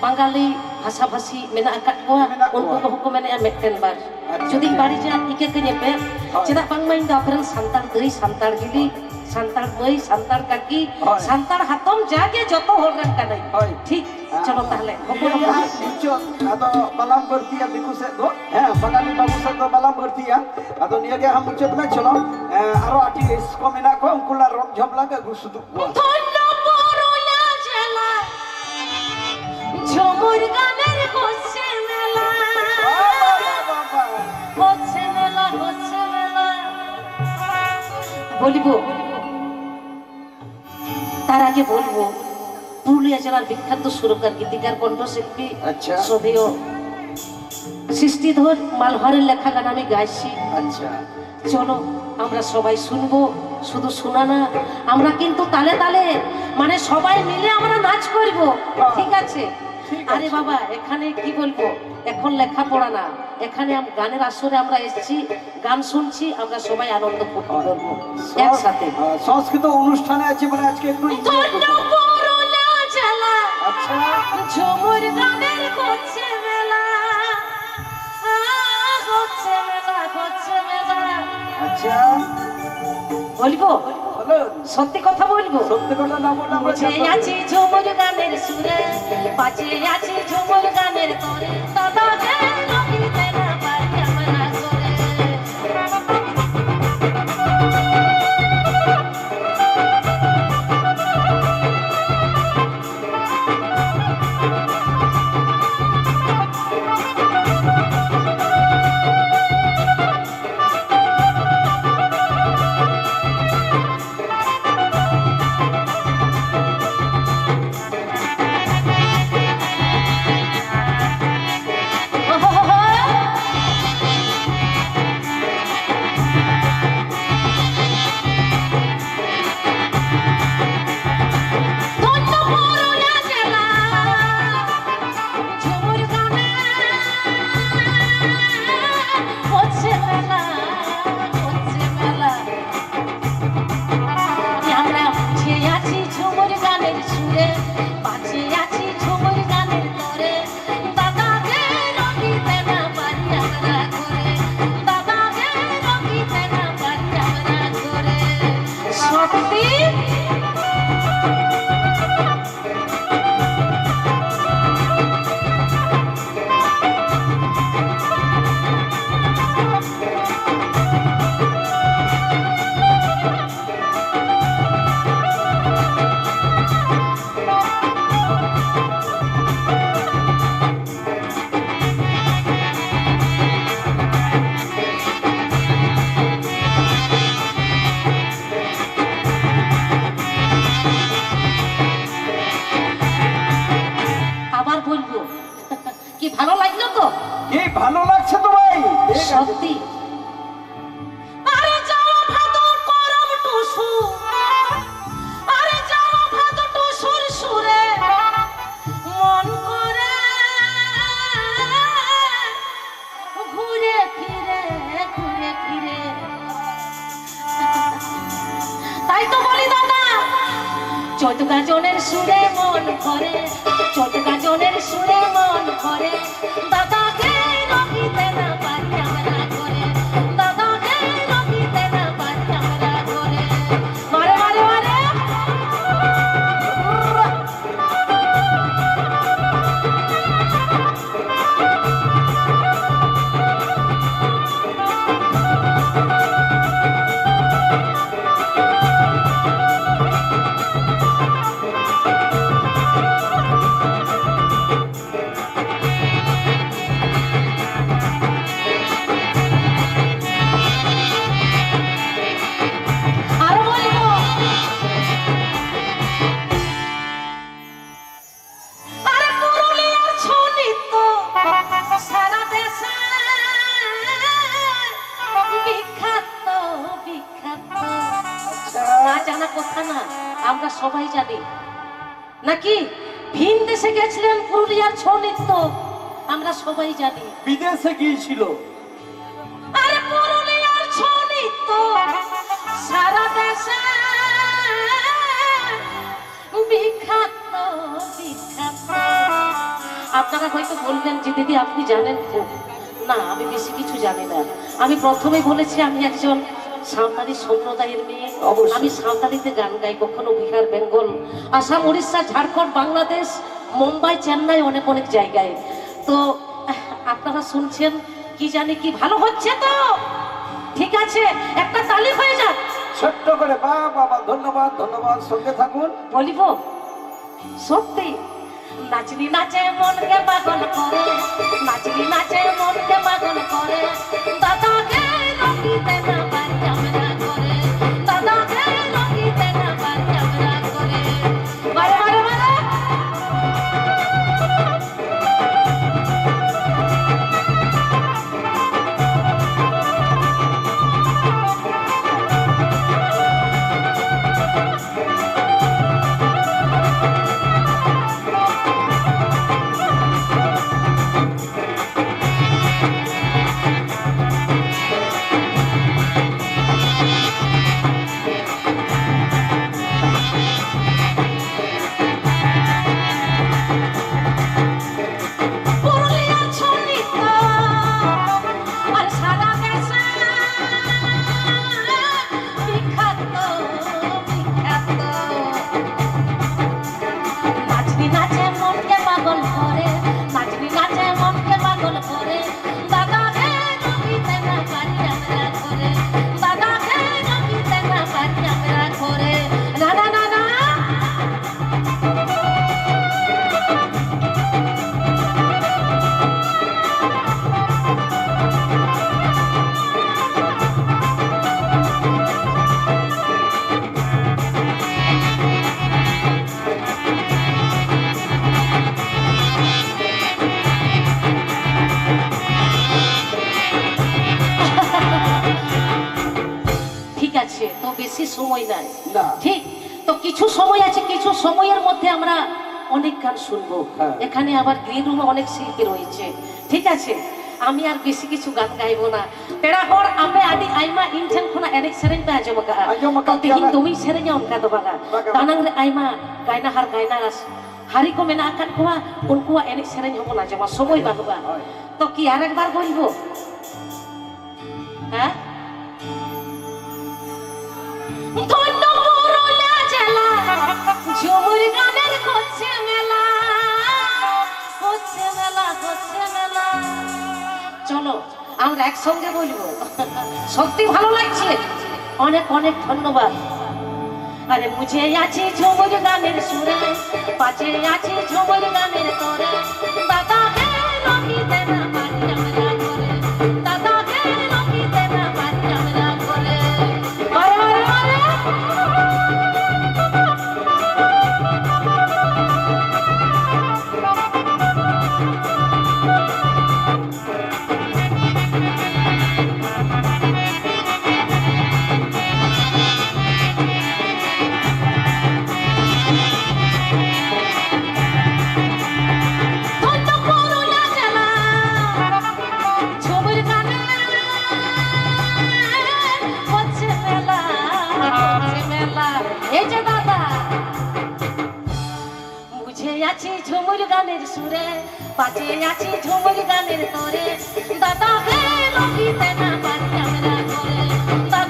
বাঙালি ভাষাভাষী মেনা কাট কোয়া উনকু ᱠᱚ ᱦᱚᱸᱠᱚ ᱢᱮᱱᱮᱜᱼᱟ ᱢᱤᱫᱴᱮᱱ ᱵᱟᱨ ᱡᱩᱫᱤ ᱵᱟᱹᱲᱤᱡᱟ ᱤᱠᱟᱹ ᱠᱟᱹᱧ ᱯᱮ ᱪᱮᱫᱟᱜ ᱵᱟᱝᱢᱟ ᱤᱧ ᱫᱚ ᱟᱯᱮᱨᱮᱱ ᱥᱟᱱᱛᱟᱲ ᱫᱟᱹᱭ ᱥᱟᱱᱛᱟᱲ ᱜᱤᱫᱤ ᱥᱟᱱᱛᱟᱲ ᱵᱟᱹᱭ ᱥᱟᱱᱛᱟᱲ ᱠᱟᱠᱤ ᱥᱟᱱᱛᱟᱲ ᱦᱟᱛᱚᱢ ᱡᱟᱜᱮ ᱡᱚᱛᱚ ᱦᱚᱲ ᱨᱮᱱ ᱠᱟᱹᱱᱟᱹᱧ ᱴᱷᱤᱠ ᱪᱚᱞᱚ ᱛᱟᱦᱞᱮ ᱦᱚᱯᱚᱱ ᱦᱚᱯᱚᱱ ᱟᱫᱚ ᱵᱟᱞᱟᱢ ᱵᱟᱹᱲᱛᱤᱭᱟ ᱫᱤᱠᱩ ᱥᱮᱫ ᱫᱚ ᱦᱮᱸ ᱵᱟᱝᱟᱞᱤ ᱵᱟᱹᱵᱩ ᱥᱮᱫ ᱫᱚ ᱵᱟᱞᱟᱢ ᱵᱟᱹᱲᱛᱤᱭᱟ ᱟᱫᱚ ᱱᱤᱭᱟᱹᱜᱮ ᱟᱢ ᱢᱩᱪᱟᱹᱫ ᱢᱮ ᱪᱚᱞᱚ ᱟᱨᱚ ᱟᱹᱰᱤ ᱮᱥ ᱠᱚ ᱢᱮᱱᱟᱜ ᱠᱚᱣᱟ ᱩᱱᱠᱩ ᱞᱟ ᱨᱚᱢ ᱡᱷᱚᱢ ᱞᱟᱝ ᱟᱹᱜᱩ ᱥᱩᱫᱩᱜ ᱠᱚᱣᱟ বলব তার আগে বলব পুরুলিয়া জেলার বিখ্যাত সুরকার গীতিকার কণ্ঠশিল্পী আচ্ছা। শ্রদ্ধেয় সৃষ্টিধর মালহরের লেখা গান আমি গাইছি। আচ্ছা। চলো আমরা সবাই শুনব শুধু শোনা না আমরা কিন্তু তালে তালে মানে সবাই মিলে আমরা নাচ করব। ঠিক আছে? আরে বাবা এখানে কি বলব? এখন লেখাপড়া না। এখানে গানের আসরে আমরা এসেছি গান শুনছি আমরা সবাই আনন্দ করব একসাথে। সংস্কৃত অনুষ্ঠানে আছে মানে আজকে একটু জেলা আচ্ছা। ঝুমুর গানের হচ্ছে মেলা। হচ্ছে মেলা হচ্ছে মেলা। আচ্ছা। বলব? বলো সত্যি কথা বলব সত্যি কথা না বললে আমরা বুঝে। আছি ঝুমুর গানের সুরে আছে আছি ঝুমুর গানের তরে দাদা ভালো লাগছে তো ভাই। সত্যি। তাই তো বলি দাদা চোদ্দ গাজনের সুরে মন ভরে জানা কথা না আমরা সবাই জানি। নাকি? ভিন দেশে গেছিলেন পুরুলিয়ার ছৌ নৃত্য আমরা সবাই জানি। বিদেশে গিয়েছিল। আরে পুরুলিয়ার ছৌ নৃত্য সারা দেশে বিখ্যাত বিখ্যাত। আপনারা হয়তো বলবেন যে দিদি আপনি জানেন না আমি বেশি কিছু জানি না। আমি প্রথমে বলেছি আমি একজন সাঁওতালি সম্প্রদায়ের মেয়ে। আমি সাঁওতালিতে গান গাই কখনো বিহার বেঙ্গল আসাম উড়িষ্যা ঝাড়খণ্ড বাংলাদেশ মুম্বাই চেন্নাই অনেক অনেক জায়গায়। তো আপনারা শুনছেন কি জানি কি ভালো হচ্ছে তো? ঠিক আছে একটা তালি হয়ে যাক। ছোট্ট করে বা বাবা ধন্যবাদ ধন্যবাদ সঙ্গে থাকুন। বলিব সত্যি। নাচনি নাচে মনকে পাগল করে নাচনি নাচে মনকে পাগল করে। দাদাকে রকিতে না পারি আমরা সময় নাই না ঠিক তো কিছু সময় আছে কিছু সময়ের মধ্যে আমরা অনেক গান শুনব হ্যাঁ। এখানে আবার গ্রিন রুমে অনেক শিল্পী রয়েছে ঠিক আছে আমি আর বেশি কিছু গান গাইবো না পেড়া হor ape adi aima inchen khona enek sereng ta ajom ka Ajom akal tihin tiada. tumi sereng on ka do baga Baga. tanang re aima gaina har gaina ras hari ko mena akan kuwa unkuwa enek sereng hobon ajoma সময় বাহুবা হয়। তো কি আরেকবার বলব হ্যাঁ চলো, আমরা একসঙ্গে সত্যি ভালো লাগছে। অনেক অনেক ধন্যবাদ। আরে আছি ঝুমুর গানের সুরে পাচে আছি ঝুমুর গানের তোরে। দাদা হে রকিতে না এই যে দাদা বুঝে আছি ঝুমুর গানের সুরে পাচে আছি ঝুমুর গানের তোরে দাদা হে রকিতে করে